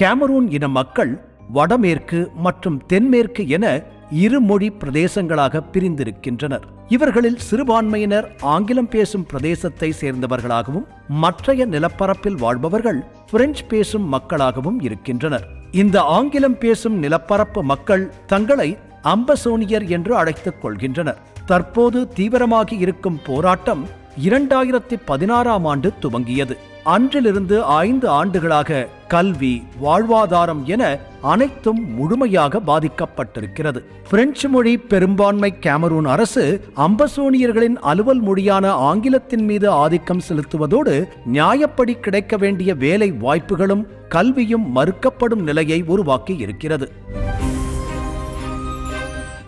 Cameron இன மக்கள் வடமேற்கு மற்றும் தென்மேற்கு என இருமொழி பிரதேசங்களாக பிரிந்திருக்கின்றனர். இவர்களில் சிறுபான்மையினர் ஆங்கிலம் பேசும் பிரதேசத்தை சேர்ந்தவர்களாகவும் மற்றைய நிலப்பரப்பில் வாழ்பவர்கள் பிரெஞ்சு பேசும் மக்களாகவும் இருக்கின்றனர். இந்த ஆங்கிலம் பேசும் நிலப்பரப்பு மக்கள் தங்களை அம்பசோனியர் என்று அழைத்துக் கொள்கின்றனர். தற்போது தீவிரமாகி இருக்கும் போராட்டம் இரண்டாயிரத்தி பதினாறாம் ஆண்டு துவங்கியது. அன்றிலிருந்து ஐந்து ஆண்டுகளாக கல்வி வாழ்வாதாரம் என அனைத்தும் முழுமையாக பாதிக்கப்பட்டிருக்கிறது. பிரெஞ்சு மொழி பெரும்பான்மை கேமரூன் அரசு அம்பசோனியர்களின் அலுவல் மொழியான ஆங்கிலத்தின் மீது ஆதிக்கம் செலுத்துவதோடு நியாயப்படி கிடைக்க வேண்டிய வேலை வாய்ப்புகளும் கல்வியும் மறுக்கப்படும் நிலையை உருவாக்கி இருக்கிறது.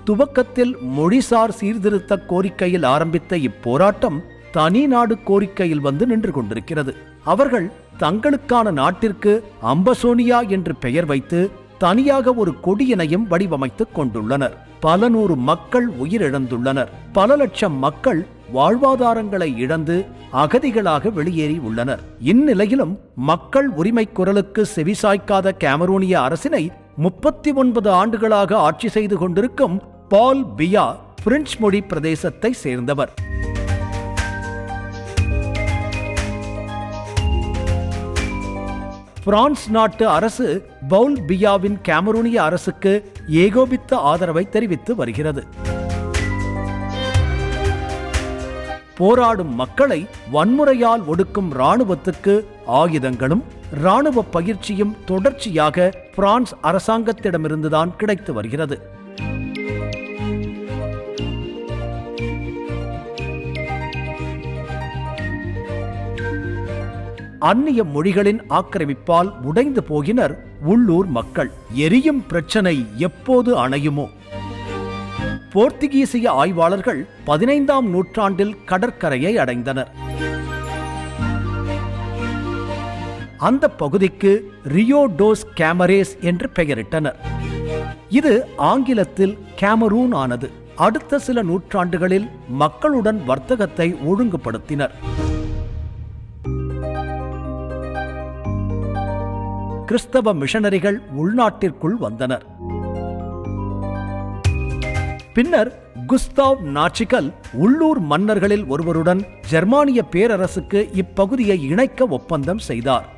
துவக்கத்தில் மொழிசார் சீர்திருத்த கோரிக்கையில் ஆரம்பித்த இப்போராட்டம் தனி நாடு கோரிக்கையில் வந்து நின்று கொண்டிருக்கிறது. அவர்கள் தங்களுக்கான நாட்டிற்கு அம்பசோனியா என்று பெயர் வைத்து தனியாக ஒரு கொடியினையும் வடிவமைத்துக் கொண்டுள்ளனர். பல நூறு மக்கள் உயிரிழந்துள்ளனர். பல லட்சம் மக்கள் வாழ்வாதாரங்களை இழந்து அகதிகளாக வெளியேறி உள்ளனர். இந்நிலையிலும் மக்கள் உரிமை குரலுக்கு செவிசாய்க்காத கேமரூனிய அரசினை முப்பத்தி ஒன்பது ஆண்டுகளாக ஆட்சி செய்து கொண்டிருக்கும் பால் பியா பிரெஞ்சு மொழி பிரதேசத்தை சேர்ந்தவர். பிரான்ஸ் நாட்டு அரசு பவுல் பியாவின் கேமரூனிய அரசுக்கு ஏகோபித்த ஆதரவை தெரிவித்து வருகிறது. போராடும் மக்களை வன்முறையால் ஒடுக்கும் இராணுவத்துக்கு ஆயுதங்களும் இராணுவ பயிற்சியும் தொடர்ச்சியாக பிரான்ஸ் அரசாங்கத்திடமிருந்துதான் கிடைத்து வருகிறது. அந்நிய மொழிகளின் ஆக்கிரமிப்பால் உடைந்து போகினர் உள்ளூர் மக்கள். எரியும் பிரச்சனை எப்போது அணையுமோ? போர்த்துகீசிய ஆய்வாளர்கள் பதினைந்தாம் நூற்றாண்டில் கடற்கரையை அடைந்தனர். அந்த பகுதிக்கு ரியோடோஸ் கேமரேஸ் என்று பெயரிட்டனர். இது ஆங்கிலத்தில் கேமரூன் ஆனது. அடுத்த சில நூற்றாண்டுகளில் மக்களுடன் வர்த்தகத்தை ஒழுங்குபடுத்தினர். கிறிஸ்தவ மிஷனரிகள் உள்நாட்டிற்குள் வந்தனர். பின்னர் குஸ்தாவ் நாச்சிகல் உள்ளூர் மன்னர்களில் ஒருவருடன் ஜெர்மானிய பேரரசுக்கு இப்பகுதியை இணைக்க ஒப்பந்தம் செய்தார்.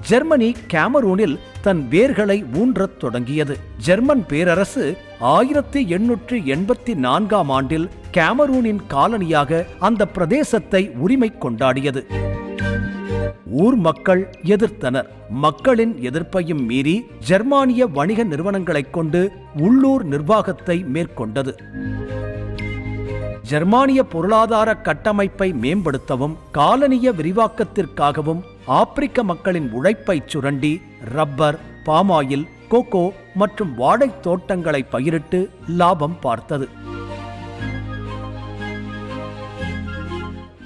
ஜெர்மனி கேமரூனில் தன் வேர்களை ஊன்றத் தொடங்கியது. ஜெர்மன் பேரரசு ஆயிரத்தி எண்ணூற்று எண்பத்தி நான்காம் ஆண்டில் கேமரூனின் காலனியாக அந்த பிரதேசத்தை உரிமை கொண்டாடியது. ஊர் மக்கள் எதிர்த்தனர். மக்களின் எதிர்ப்பையும் மீறி ஜெர்மானிய வணிக நிறுவனங்களைக் கொண்டு உள்ளூர் நிர்வாகத்தை மேற்கொண்டது. ஜெர்மானிய பொருளாதார கட்டமைப்பை மேம்படுத்தவும் காலனிய விரிவாக்கத்திற்காகவும் ஆப்பிரிக்க மக்களின் உழைப்பை சுரண்டி ரப்பர் பாமாயில் கோகோ மற்றும் வாழைத் தோட்டங்களை பயிரிட்டு லாபம் பார்த்தது.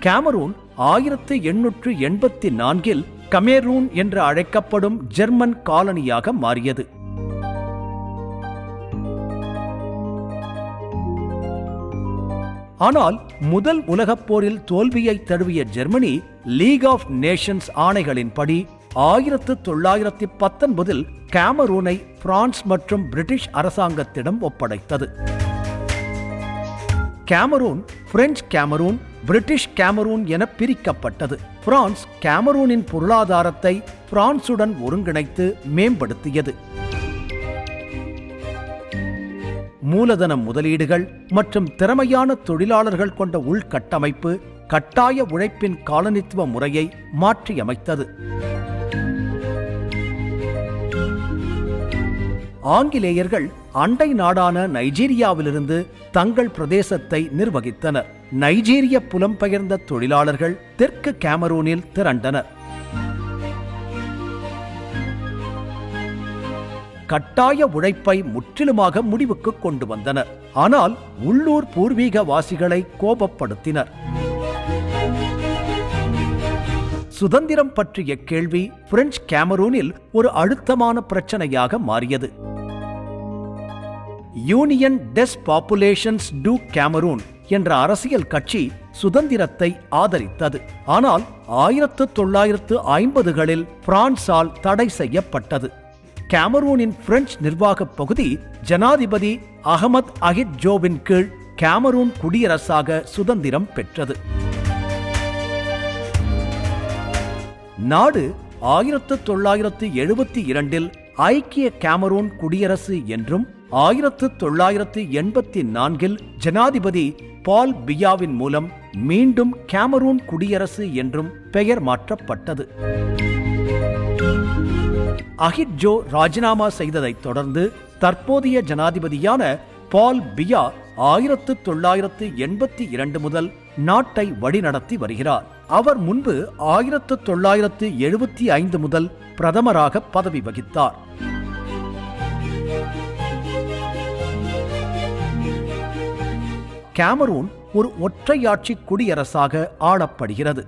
கேமரூன் ஆயிரத்து எண்ணூற்று எண்பத்தி நான்கில் கமேரூன் என்று அழைக்கப்படும் ஜெர்மன் காலனியாக மாறியது. ஆனால் முதல் உலகப் போரில் தோல்வியை தழுவிய ஜெர்மனி லீக் ஆஃப் நேஷன்ஸ் ஆணைகளின்படி ஆயிரத்து தொள்ளாயிரத்தி பத்தொன்பதில் கேமரூனை பிரான்ஸ் மற்றும் பிரிட்டிஷ் அரசாங்கத்திடம் ஒப்படைத்தது. Cameroon French Cameroon British Cameroon என பிரிக்கப்பட்டது. பிரான்ஸ் கேமரூனின் பொருளாதாரத்தை பிரான்சுடன் ஒருங்கிணைத்து மேம்படுத்தியது. மூலதன முதலீடுகள் மற்றும் திறமையான தொழிலாளர்கள் கொண்ட உள்கட்டமைப்பு கட்டாய உழைப்பின் காலனித்துவ முறையை மாற்றியமைத்தது. ஆங்கிலேயர்கள் அண்டை நாடான நைஜீரியாவிலிருந்து தங்கள் பிரதேசத்தை நிர்வகித்தனர். நைஜீரிய புலம்பெயர்ந்த தொழிலாளர்கள் தெற்கு கேமரூனில் திரண்டனர். கட்டாய உழைப்பை முற்றிலுமாக முடிவுக்கு கொண்டு வந்தனர். ஆனால் உள்ளூர் பூர்வீகவாசிகளை கோபப்படுத்தினர். சுதந்திரம் பற்றிய கேள்வி பிரெஞ்சு கேமரூனில் ஒரு அழுத்தமான பிரச்சனையாக மாறியது. Union des Populations du Cameroun என்ற அரசியல் கட்சி சுதந்திரத்தை ஆதரித்தது. ஆனால் ஆயிரத்து தொள்ளாயிரத்து ஐம்பதுகளில் பிரான்சால் தடை செய்யப்பட்டது. கேமரூனின் பிரெஞ்சு நிர்வாகப் பகுதி ஜனாதிபதி அகமத் அஹித் ஜோவின் கீழ் கேமரூன் குடியரசாக சுதந்திரம் பெற்றது. நாடு ஆயிரத்து தொள்ளாயிரத்து எழுபத்தி இரண்டில் ஐக்கிய கேமரூன் குடியரசு என்றும் ஆயிரத்து தொள்ளாயிரத்து எண்பத்தி நான்கில் ஜனாதிபதி பால் பியாவின் மூலம் மீண்டும் கேமரூன் குடியரசு என்றும் பெயர் மாற்றப்பட்டது. அகிட் ஜோ ராஜினாமா செய்ததைத் தொடர்ந்து தற்போதைய ஜனாதிபதியான பால் பியா ஆயிரத்து தொள்ளாயிரத்து எண்பத்தி இரண்டு முதல் நாட்டை வழிநடத்தி வருகிறார். அவர் முன்பு ஆயிரத்து தொள்ளாயிரத்து எழுபத்தி ஐந்து முதல் பிரதமராக பதவி வகித்தார். கேமரூன் ஒரு ஒற்றையாட்சி குடியரசாக ஆளப்படுகிறது.